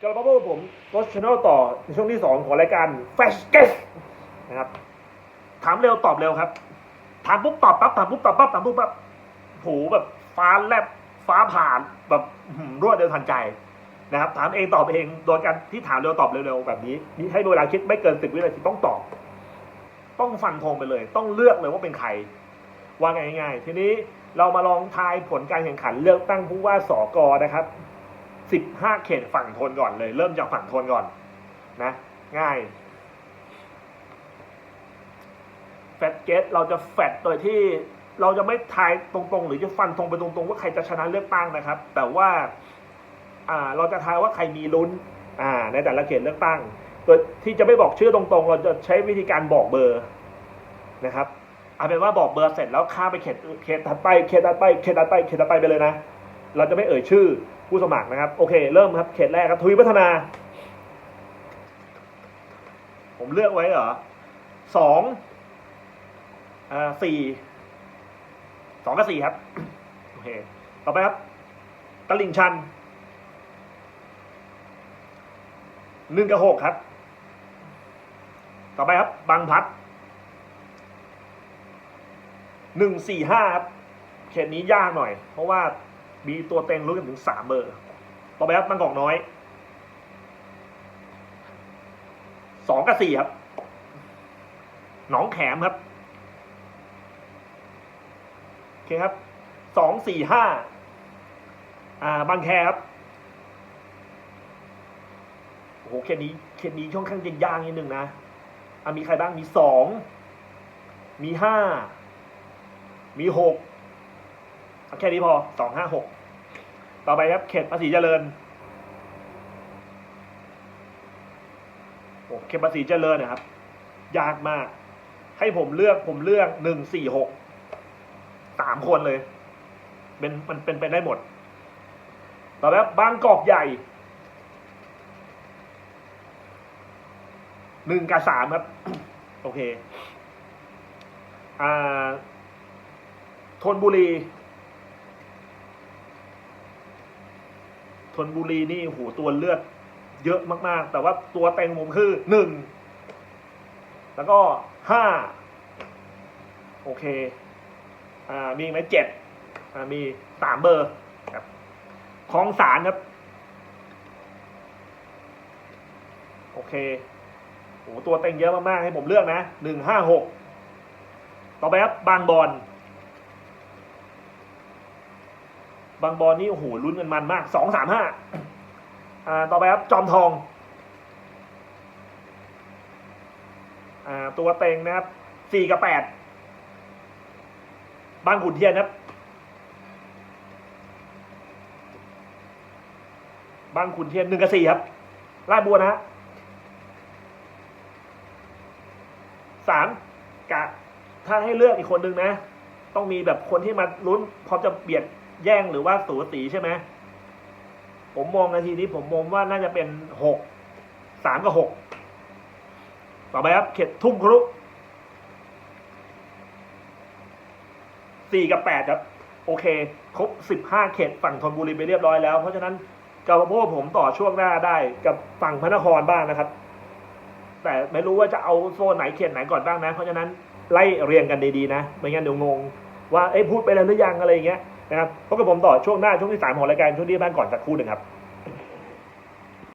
กลับมาพบกับผมโค้ชชแนลต่อในช่วงที่ 2 ของรายการ Flash g u e s นะครับ ถามเร็วตอบเร็วครับ ถามปุ๊บตอบปั๊บถามปุ๊บตอบปั๊บถามปุ๊บปั๊บโหแบบฟ้าแลบฟ้าผ่านแบบรวดเร็วทันใจนะครับ ถามเองตอบเองโดยการที่ถามเร็วตอบเร็วๆแบบนี้นี่ให้เวลาคิดไม่เกินสิบวินาทีต้องตอบ ต้องฟันธงไปเลย ต้องเลือกเลยว่าเป็นใครว่าง่ายๆทีนี้เรามาลองทายผลการแข่งขันเลือกตั้งผู้ว่าสกนะครับ สิบห้าเขตฝั่งทนก่อนเลย เริ่มจากฝั่งทนก่อนนะ ง่ายแฟตเกตเราจะแฟตโดยที่เราจะไม่ทายตรงๆ หรือจะฟันตรงไปตรงๆ ว่าใครจะชนะเลือกตั้งนะครับ แต่ว่าอ่าเราจะทายว่าใครมีลุ้นอ่าในแต่ละเขตเลือกตั้งโดยที่จะไม่บอกชื่อตรงๆ เราจะใช้วิธีการบอกเบอร์นะครับเอาเป็นว่าบอกเบอร์เสร็จแล้วข้ามไปเขตเขตถัดไปเขตถัดไปเขตถัดไปเขตถัดไปไปเลยนะ เราจะไม่เอ่ยชื่อ ผู้สมัครนะครับ โอเค เริ่มครับ เขตแรกครับ ทวีพัฒนา ผมเลือกไว้เหรอสองอ่าสี่สองกับสี่ครับ โอเค ต่อไปครับ ตลิ่งชันหนึ่งกับหกครับ ต่อไปครับ บางพัดหนึ่งสี่ห้าครับ เขตนี้ยากหน่อย เพราะว่า มีตัวเต็งรู้กันถึงสามเบอร์ ต่อไปครับบางกอกน้อยสองกับสี่ครับ หนองแขมครับโอเคครับสองสี่ห้าอ่าบางแคครับโอ้โหเขตนี้เขตนี้ช่องข้างจะยากนิดนึงนะอะมีใครบ้างมีสองมีห้ามีหก แค่นี้พอสองห้าหกต่อไปครับเขตภาษีเจริญโอ้เขตภาษีเจริญนะครับ ยากมาก ให้ผมเลือกผมเลือกหนึ่งสี่หกสามคนเลย เป็นมันเป็นไปได้หมด ต่อไปครับบางกอกใหญ่หนึ่งกับสามครับ โอเค อ่าธนบุรี ธนบุรีนี่โหตัวเลือดเยอะมาก ๆ แต่ว่าตัวเต็งผมคือหนึ่งแล้วก็ห้าโอเค อ่ามีไหมเจ็ดอ่ามีสามเบอร์ครับคลองสารครับ โอเคโอ้ตัวเต็งเยอะมาก ๆ ให้ผมเลือกนะหนึ่งห้าหกต่อไปครับบางบอน บางบอนนี่โอ้โหลุ้นกันมันมากสองสามห้าอ่าต่อไปครับจอมทองอ่าตัวเต็งนะครับสี่กับแปดบางขุนเทียนครับบางขุนเทียนหนึ่งกับสี่ครับลาดบัวนะฮะสามกะถ้าให้เลือกอีกคนนึงนะ ต้องมีแบบคนที่มาลุ้นพร้อมจะเบียด แย่งหรือว่าสูสีใช่ไหมผมมองนาทีนี้ผมมองว่าน่าจะเป็นหกสามกับหกต่อไปครับเขตทุ่งครุสี่กับแปดครับ โอเค ครบสิบห้าเขตฝั่งธนบุรีไปเรียบร้อยแล้ว เพราะฉะนั้นกาโบผมต่อช่วงหน้าได้กับฝั่งพระนครบ้างนะครับ แต่ไม่รู้ว่าจะเอาโซนไหนเขตไหนก่อนบ้างนะ เพราะฉะนั้นไล่เรียงกันดีๆนะ ไม่งั้นเดี๋ยวงงว่าเอ้พูดไปแล้วหรือยังอะไรอย่างเงี้ย นะครับพบกับผมต่อช่วงหน้าช่วงที่สามของรายการช่วงนี้บ้านก่อนสักครู่หนึ่งครับ